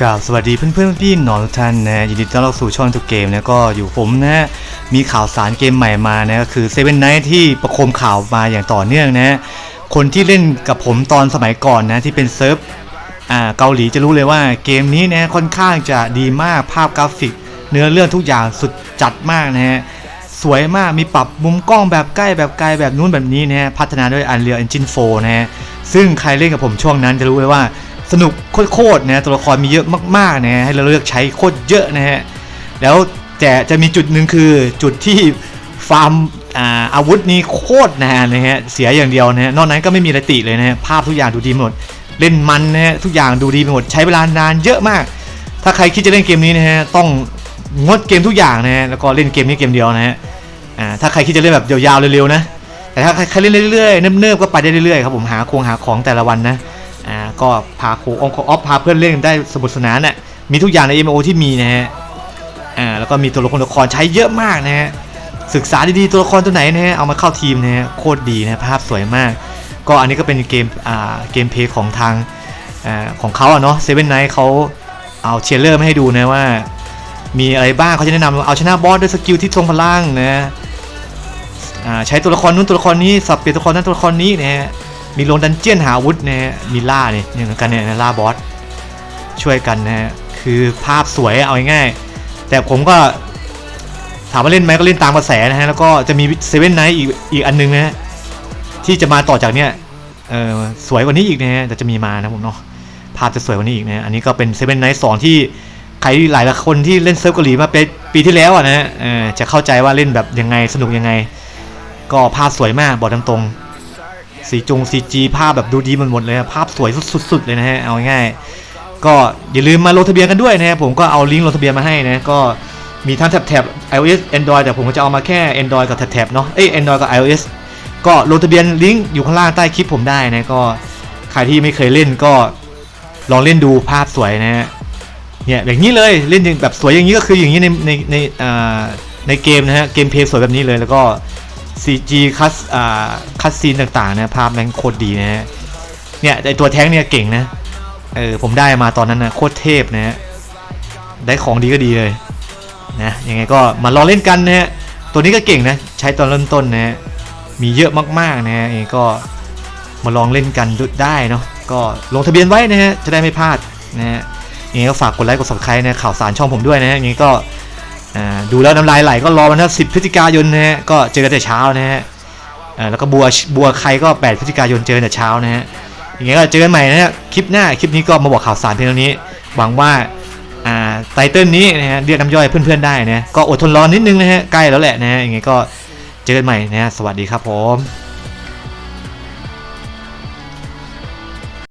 กราบสวัสดีเพื่อนเพื่อนๆพี่หนอนทุกท่านนะยินดีต้อนรับสู่ช่องทุกเกมนะก็อยู่ผมนะฮะมีข่าวสารเกมใหม่มานะก็คือเซเว่นไนท์ที่ประโคมข่าวมาอย่างต่อเนื่องนะคนที่เล่นกับผมตอนสมัยก่อนนะที่เป็นเซิร์ฟอ่าเกาหลีจะรู้เลยว่าเกมนี้นะค่อนข้างจะดีมากภาพกราฟิก เนื้อเรื่องทุกอย่างสุดจัดมากนะฮะสวยมากมีปรับมุมกล้องแบบใกล้แบบไกลแบบนู้นแบบนี้นะฮะพัฒนาด้วย Unreal Engine 4 นะฮะซึ่งใครเล่นกับผมช่วงนั้นจะรู้เลยว่า สนุกโคตรๆนะตัวละครมีเยอะมากๆนะให้เราเลือกใช้โคตรเยอะนะฮะแล้วแต่จะมีจุดหนึ่งคือจุดที่ฟาร์มอาอาวุธนี้โคตรนานนะฮะเสียอย่างเดียวนะฮะนอกนั้นก็ไม่มีอะไรติเลยนะฮะภาพทุกอย่างดูดีหมด เล่นมันนะฮะทุกอย่างดูดีไปหมดใช้เวลานานเยอะมาก ถ้าใครคิดจะเล่นเกมนี้นะฮะต้องงดเกมทุกอย่างนะฮะแล้วก็เล่นเกมนี้เกมเดียวนะฮะอ่าถ้าใครคิดจะเล่นแบบยาวๆเร็วๆนะแต่ถ้าใครเล่นเรื่อยๆเนิบๆก็ไปได้เรื่อยๆครับผมหาครงหาของแต่ละวันนะ ก็พาโคองออฟพาเพื่อนเล่นได้สมุทรสนานน่ะมีทุกอย่างใน MMO ที่มีนะฮะอ่าแล้วก็มีตัวละครตัวละครใช้เยอะมากนะฮะศึกษาดีๆตัวละครตัวไหนนะฮะเอามาเข้าทีมนะฮะโคตรดีนะภาพสวยมาก ก็อันนี้ก็เป็นเกมอ่าเกมเพย์ของทางอ่าของเขาอะเนาะเซเว่นไนท์เขาเอาเชียร์เลอร์มาให้ดูนะว่า มีอะไรบ้างเขาจะแนะนำเอาชนะบอสด้วยสกิลที่ทรงพลังนะอ่าใช้ตัวละครนู้นตัวละครนี้สับเปลี่ยนตัวละครนั้นตัวละครนี้นะฮะ มีลงดันเจียนหาวุธนะฮะมีล่าเนี่ยเนี่ยเหมือนกันเนี่ยล่าบอสช่วยกันนะฮะคือภาพสวยเอาง่ายๆแต่ผมก็ถามว่าเล่นไหมก็เล่นตามกระแสนะฮะแล้วก็จะมีเซเว่นไนท์อีกอีกอันหนึงนะฮะที่จะมาต่อจากเนี่ยเออสวยกว่านี้อีกนะฮะแต่จะมีมานะผมเนาะภาพจะสวยกว่านี้อีกนะฮะอันนี้ก็เป็นเซเว่นไนท์สองที่ใครหลายคนที่เล่นเซิร์ฟเกาหลีมาเป็นปีที่แล้วอะนะเออจะเข้าใจว่าเล่นแบบยังไงสนุกยังไง ก็ภาพสวยมากบอกตรงๆ สีจงสีจีภาพแบบดูดีมันหมดเลยภาพสวยสุดๆเลยนะฮะเอาง่ายๆก็อย่าลืมมาลงทะเบียนกันด้วยนะฮะผมก็เอาลิงก์ลงทะเบียนมาให้นะก็มีทั้งแท็บ iOS Android แต่ผมก็จะเอามาแค่ Android กับแท็บเนาะเอ้ย Android กับ iOS ก็ลงทะเบียนลิงก์อยู่ข้างล่างใต้คลิปผมได้นะก็ใครที่ไม่เคยเล่นก็ลองเล่นดูภาพสวยนะฮะเนี่ยอย่างนี้เลยเล่นแบบสวยอย่างนี้ก็คืออย่างนี้ในในในอ่าในเกมนะฮะเกมเพลย์สวยแบบนี้เลยแล้วก็ CG คัสอ่าคัสซีนต่างๆนะภาพแม่งโคตรดีนะฮะเนี่ยไอตัวแท้งเนี่ยเก่งนะเออผมได้มาตอนนั้นนะโคตรเทพนะฮะได้ของดีก็ดีเลยนะยังไงก็มาลองเล่นกันนะฮะตัวนี้ก็เก่งนะใช้ตอนเริ่มต้นนะฮะมีเยอะมากๆนะฮะยังไงก็มาลองเล่นกันได้เนาะก็ลงทะเบียนไว้นะฮะจะได้ไม่พลาดนะฮะยังไงก็ฝากกดไลค์กด subscribe นะข่าวสารช่องผมด้วยนะฮะยังไงก็ อ่าดูแล้วน้ำลายไหลก็รอวันที่สิบพฤศจิกายนนะฮะก็เจอกันแต่เช้านะฮะอ่าแล้วก็บัวบัวใครก็8พฤศจิกายนเจอแต่เช้านะฮะอย่างเงี้ยก็เจอกันใหม่นะฮะคลิปหน้าคลิปนี้ก็มาบอกข่าวสารเพียงเท่านี้ หวังว่าอ่าไตเติ้ลนี้นะฮะเรียกน้ำย่อยเพื่อนๆได้นะก็อดทนรอนิดนึงนะฮะใกล้แล้วแหละนะฮะอย่างเงี้ยก็เจอกันใหม่นะฮะสวัสดีครับผม